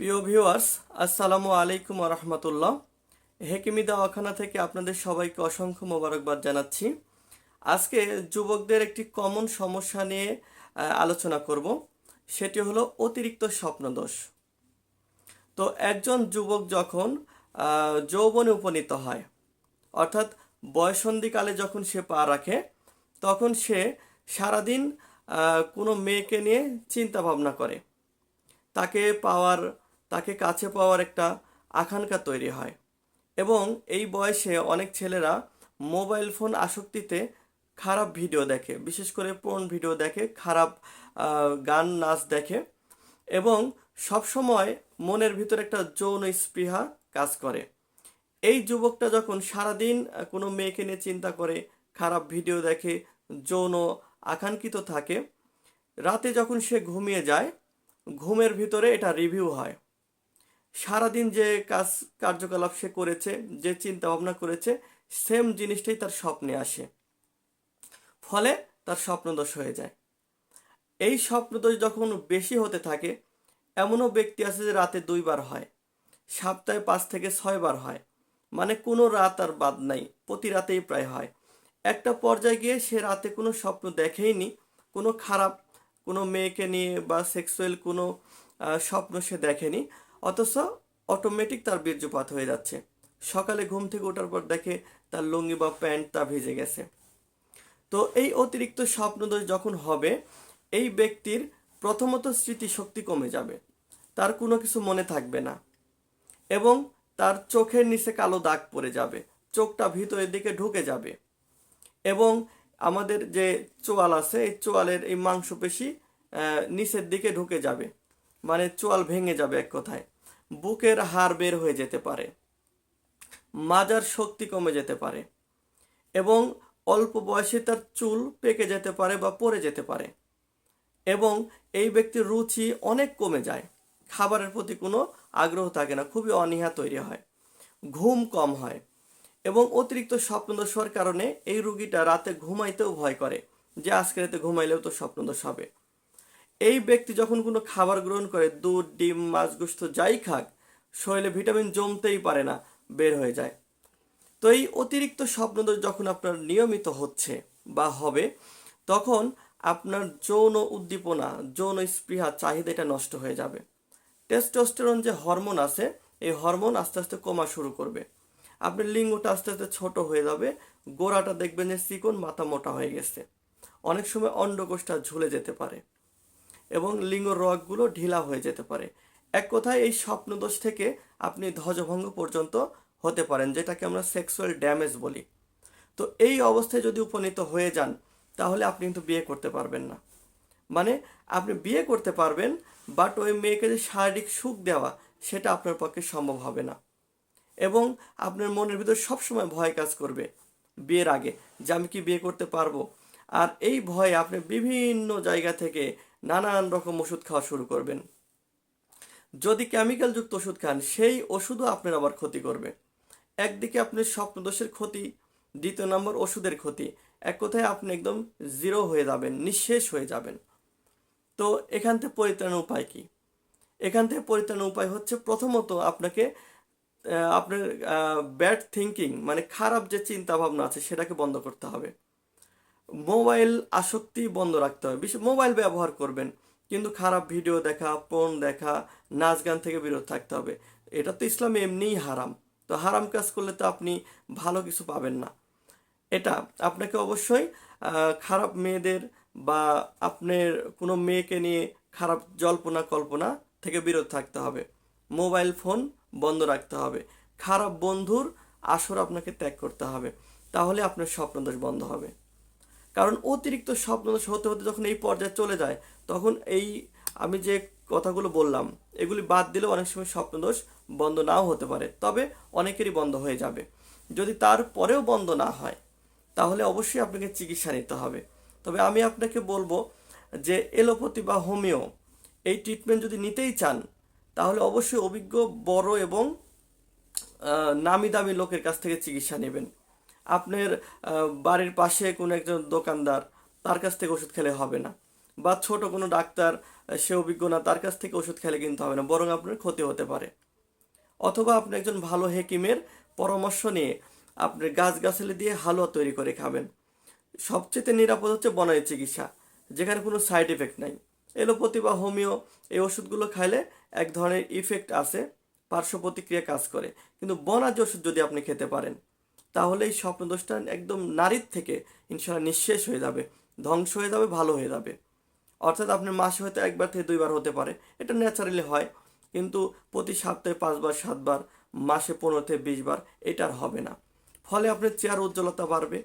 প্রিয় ভিউয়ার্স আসসালামু আলাইকুম রহমতুল্লাহ। হেকিমি দাওয়াখানা থেকে আপনাদের সবাইকে অসংখ্য মোবারকবাদ জানাচ্ছি। আজকে যুবকদের একটি কমন সমস্যা নিয়ে আলোচনা করব। সেটি হলো অতিরিক্ত স্বপ্নদোষ। তো একজন যুবক যখন যৌবনে উপনীত হয়, অর্থাৎ বয়সন্ধিকালে যখন সে পা রাখে, তখন সে সারাদিন কোনো মেয়েকে নিয়ে চিন্তা ভাবনা করে। তাকে পাওয়ার তাকে কাছে পাওয়ার একটা আকাঙ্ক্ষা তৈরি হয়। এবং এই বয়সে অনেক ছেলেরা মোবাইল ফোন আসক্তিতে খারাপ ভিডিও দেখে, বিশেষ করে পোর্ন ভিডিও দেখে, খারাপ গান, নাচ দেখে এবং সবসময় মনের ভিতরে একটা যৌন স্পৃহা কাজ করে। এই যুবকটা যখন সারাদিন কোনো মেয়েকে নিয়ে চিন্তা করে, খারাপ ভিডিও দেখে, যৌন আকাঙ্ক্ষিত থাকে, রাতে যখন সে ঘুমিয়ে যায়, ঘুমের ভিতরে এটা রিভিউ হয়। সারাদিন যে কাজ, কার্যকলাপ সে করেছে, যে চিন্তা ভাবনা করেছে সেম জিনিসটাই তার স্বপ্নে আসে। ফলে তার স্বপ্নদোষ হয়ে যায়। এই স্বপ্নদোষ যখন বেশি হতে থাকে, এমনও ব্যক্তি আছে যে রাতে দুইবার হয়, সপ্তাহে পাঁচ থেকে ছয়বার হয়। মানে কোনো রাত আর বাদ নাই, প্রতি রাতেই প্রায় হয়। একটা পর্যায়ে গিয়ে সে রাতে কোনো স্বপ্ন দেখেইনি, কোনো খারাপ, কোনো মেয়েকে নিয়ে বা সেক্সুয়াল কোনো স্বপ্ন সে দেখেনি। অথচ অটোমেটিক তার বীর্যপাত হয়ে যাচ্ছে। সকালে ঘুম থেকে ওঠার পর দেখে তার লুঙ্গি বা প্যান্ট তা ভিজে গেছে। তো এই অতিরিক্ত স্বপ্নদোষ যখন হবে, এই ব্যক্তির প্রথমত স্মৃতিশক্তি কমে যাবে। তার কোনো কিছু মনে থাকবে না এবং তার চোখের নিচে কালো দাগ পড়ে যাবে। চোখটা ভিতরের দিকে ঢুকে যাবে এবং আমাদের যে চোয়াল আছে, এই চোয়ালের এই মাংসপেশি নিচের দিকে ঢুকে যাবে। মানে চোয়াল ভেঙে যাবে এক কথায়। বুকের হাড় বের হয়ে যেতে পারে। মাজার শক্তি কমে যেতে পারে। এবং অল্প বয়সে তার চুল পেকে যেতে পারে বা পড়ে যেতে পারে। এবং এই ব্যক্তির রুচি অনেক কমে যায়। খাবারের প্রতি কোনো আগ্রহ থাকে না, খুবই অনীহা তৈরি হয়। ঘুম কম হয়। এবং অতিরিক্ত স্বপ্নদোষ হওয়ার কারণে এই রুগীটা রাতে ঘুমাইতেও ভয় করে যে আজকে রাতে ঘুমাইলেও তো স্বপ্নদোষ হবে। এই ব্যক্তি যখন কোনো খাবার গ্রহণ করে, দুধ, ডিম, মাছ গোস্ত যাই খাক, শরীরে ভিটামিন জমতেই পারে না, বের হয়ে যায়। তো এই অতিরিক্ত স্বপ্নদোষ যখন আপনার নিয়মিত হচ্ছে বা হবে, তখন আপনার যৌন উদ্দীপনা, যৌন স্পৃহা চাহিদা এটা নষ্ট হয়ে যাবে। টেস্টোস্টেরন যে হরমোন আছে, এই হরমোন আস্তে আস্তে কমা শুরু করবে। আপনার লিঙ্গটা আস্তে আস্তে ছোট হয়ে যাবে, গোড়াটা দেখবেন যে চিকন, মাথা মোটা হয়ে গেছে। অনেক সময় অন্ডকোষটা ঝুলে যেতে পারে। এবং লিঙ্গ রগগুলো ঢিলা হয়ে যেতে পারে। এক কথায় এই স্বপ্নদোষ থেকে আপনি ধ্বজভঙ্গ পর্যন্ত হতে পারেন, যেটাকে আমরা সেক্সুয়াল ড্যামেজ বলি। তো এই অবস্থায় যদি উপনীত হয়ে যান, তাহলে আপনি কিন্তু বিয়ে করতে পারবেন না। মানে আপনি বিয়ে করতে পারবেন বাট ওই মেয়েকে যে শারীরিক সুখ দেওয়া, সেটা আপনার পক্ষে সম্ভব হবে না। এবং আপনার মনের ভিতর সবসময় ভয় কাজ করবে বিয়ের আগে, যে আমি কি বিয়ে করতে পারব? আর এই ভয়ে আপনি বিভিন্ন জায়গা থেকে নানান রকম ওষুধ খাওয়া শুরু করবেন। যদি কেমিক্যালযুক্ত ওষুধ খান, সেই ওষুধও আপনার আবার ক্ষতি করবে। একদিকে আপনার স্বপ্নদোষের ক্ষতি, দ্বিতীয় নম্বর ওষুধের ক্ষতি। এক কথায় আপনি একদম জিরো হয়ে যাবেন, নিঃশেষ হয়ে যাবেন। তো এখান থেকে পরিত্রাণের উপায় কি? এখান থেকে পরিত্রাণের উপায় হচ্ছে প্রথমত আপনাকে আপনার ব্যাড থিঙ্কিং মানে খারাপ যে চিন্তা ভাবনা আছে, সেটাকে বন্ধ করতে হবে। মোবাইল আসক্তি বন্ধ রাখতে হবে। বিশেষ মোবাইল ব্যবহার করবেন, কিন্তু খারাপ ভিডিও দেখা পোর্ন দেখা, নাচ গান থেকে বিরত থাকতে হবে। এটা তো ইসলামে এমনিই হারাম। তো হারাম কাজ করলে তো আপনি ভালো কিছু পাবেন না। এটা আপনাকে অবশ্যই খারাপ মেয়েদের বা আপনার কোনো মেয়েকে নিয়ে খারাপ জল্পনা কল্পনা থেকে বিরত থাকতে হবে। মোবাইল ফোন বন্ধ রাখতে হবে। খারাপ বন্ধুর আসর আপনাকে ত্যাগ করতে হবে। তাহলে আপনার স্বপ্নদোষ বন্ধ হবে। কারণ অতিরিক্ত স্বপ্নদোষ হতে হতে যখন এই পর্যায়ে চলে যায়, তখন এই আমি যে কথাগুলো বললাম, এগুলি বাদ দিলেও অনেক সময় স্বপ্নদোষ বন্ধ নাও হতে পারে। তবে অনেকেরই বন্ধ হয়ে যাবে। যদি তারপরেও বন্ধ না হয়, তাহলে অবশ্যই আপনাকে চিকিৎসা নিতে হবে। তবে আমি আপনাকে বলব যে এলোপ্যাথি বা হোমিও এই ট্রিটমেন্ট যদি নিতেই চান, তাহলে অবশ্যই অভিজ্ঞ, বড় এবং নামি দামি লোকের কাছ থেকে চিকিৎসা নেবেন। আপনার বাড়ির পাশে কোনো একজন দোকানদার তার কাছ থেকে ওষুধ খেলে হবে না। বা ছোট কোনো ডাক্তার সে অভিজ্ঞ না, তার কাছ থেকে ওষুধ খেলে কিন্তু হবে না, বরং আপনার ক্ষতি হতে পারে। অথবা আপনি একজন ভালো হেকিমের পরামর্শ নিয়ে আপনি গাছগাছালি দিয়ে হালুয়া তৈরি করে খাবেন। সবচেয়ে নিরাপদ হচ্ছে বনানী চিকিৎসা, যেখানে কোনো সাইড এফেক্ট নাই। এলোপ্যাথি বা হোমিও এই ওষুধগুলো খাইলে এক ধরনের ইফেক্ট আছে, পার্শ্ব প্রতিক্রিয়া কাজ করে। কিন্তু বনাজ ওষুধ যদি আপনি খেতে পারেন তাহলে এই স্বপ্নদোষটা একদম নারীর থেকে ইনশাল্লাহ নিঃশেষ হয়ে যাবে, ধ্বংস হয়ে যাবে, ভালো হয়ে যাবে। অর্থাৎ আপনার মাসে হয়তো একবার থেকে দুইবার হতে পারে, এটা ন্যাচারালি হয়। কিন্তু প্রতি সপ্তাহে পাঁচবার, সাতবার, মাসে পনেরো থেকে বিশ বার এটা আর হবে না। ফলে আপনার চেয়ার উজ্জ্বলতা বাড়বে,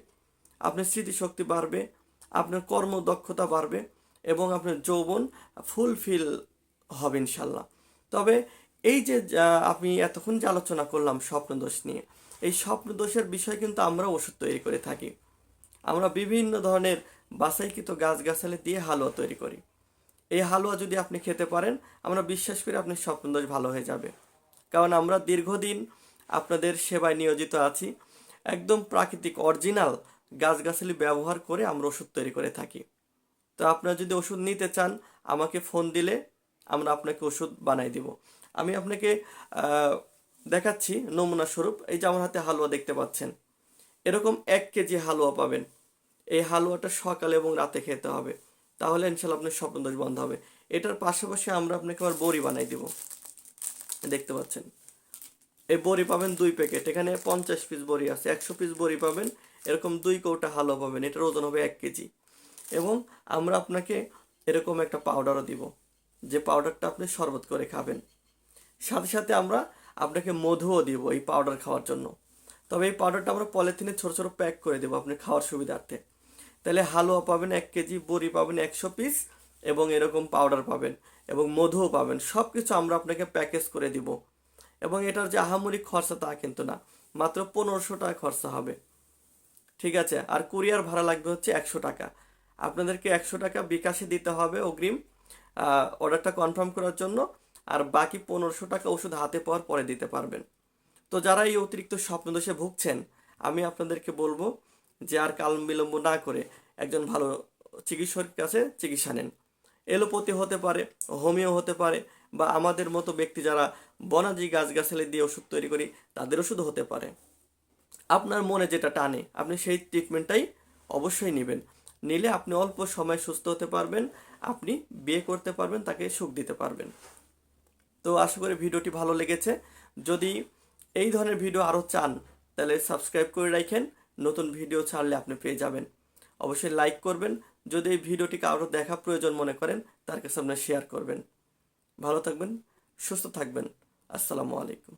আপনার স্মৃতিশক্তি বাড়বে, আপনার কর্মদক্ষতা বাড়বে এবং আপনার যৌবন ফুলফিল হবে ইনশাল্লাহ তবে এই যে আমি এতক্ষণ যে আলোচনা করলাম স্বপ্নদোষ নিয়ে এই স্বপ্ন দোষের বিষয় কিন্তু আমরা ওষুধ তৈরি করে থাকি। আমরা বিভিন্ন ধরনের বাছাইকৃত গাছগাছালি দিয়ে হালুয়া তৈরি করি। এই হালুয়া যদি আপনি খেতে পারেন, আমরা বিশ্বাস করি আপনার স্বপ্নদোষ ভালো হয়ে যাবে। কারণ আমরা দীর্ঘদিন আপনাদের সেবায় নিয়োজিত আছি। একদম প্রাকৃতিক, অরিজিনাল গাছগাছালি ব্যবহার করে আমরা ওষুধ তৈরি করে থাকি। তো আপনারা যদি ওষুধ নিতে চান, আমাকে ফোন দিলে আমরা আপনাকে ওষুধ বানাই দিব। আমি আপনাকে দেখাচ্ছি নমুনা স্বরূপ, এই যে আমার হাতে হালুয়া দেখতে পাচ্ছেন। এরকম এক কেজি হালুয়া পাবেন। এই হালুয়াটা সকালে এবং রাতে খেতে হবে। তাহলে ইনশাল্লাহ আপনার স্বপ্নদোষ বন্ধ হবে। এটার পাশাপাশি আমরা আপনাকে আবার বড়ি বানাই দিব। দেখতে পাচ্ছেন? এই বড়ি পাবেন দুই প্যাকেট। এখানে পঞ্চাশ পিস বড়ি আছে, একশো পিস বড়ি পাবেন। এরকম দুই কৌটা হালুয়া পাবেন। এটার ওজন হবে এক কেজি। এবং আমরা আপনাকে এরকম একটা পাউডারও দিব, যে পাউডারটা আপনি শরবত করে খাবেন। সাথে সাথে আমরা আপনাকে মধুও দিব এই পাউডার খাওয়ার জন্য। তবে এই পাউডারটা আমরা পলিথিনে ছোট ছোট প্যাক করে দেবো আপনি খাওয়ার সুবিধার্থে। তাহলে হালুয়া পাবেন এক কেজি, বড়ি পাবেন একশো পিস এবং এরকম পাউডার পাবেন এবং মধুও পাবেন। সব কিছু আমরা আপনাকে প্যাকেজ করে দিব। এবং এটার যে আহামরি খরচা তা কিন্তু না, মাত্র পনেরোশো টাকা খরচা হবে। ঠিক আছে, আর কুরিয়ার ভাড়া লাগবে হচ্ছে একশো টাকা। আপনাদেরকে একশো টাকা বিকাশে দিতে হবে অগ্রিম অর্ডারটা কনফার্ম করার জন্য। আর বাকি পনেরোশো টাকা ওষুধ হাতে পাওয়ার পরে দিতে পারবেন। তো যারা এই অতিরিক্ত স্বপ্নদোষে ভুগছেন, আমি আপনাদেরকে বলব যে আর কাল বিলম্ব না করে একজন ভালো চিকিৎসকের কাছে চিকিৎসা নেন। এলোপতি হতে পারে, হোমিও হতে পারে বা আমাদের মতো ব্যক্তি যারা বনাজি গাছগাছালি দিয়ে ওষুধ তৈরি করি, তাদের ওষুধ হতে পারে। আপনার মনে যেটা টানে, আপনি সেই ট্রিটমেন্টটাই অবশ্যই নেবেন। নিলে আপনি অল্প সময় সুস্থ হতে পারবেন, আপনি বিয়ে করতে পারবেন, তাকে সুখ দিতে পারবেন। তো আশা করি ভিডিওটি ভালো লেগেছে। যদি এই ধরনের ভিডিও আরও চান, তাহলে সাবস্ক্রাইব করে রাখেন। নতুন ভিডিও ছাড়লে আপনি পেয়ে যাবেন। অবশ্যই লাইক করবেন। যদি এই ভিডিওটিকে আরও দেখা প্রয়োজন মনে করেন, তার কাছে আপনার শেয়ার করবেন। ভালো থাকবেন, সুস্থ থাকবেন। আসসালামু আলাইকুম।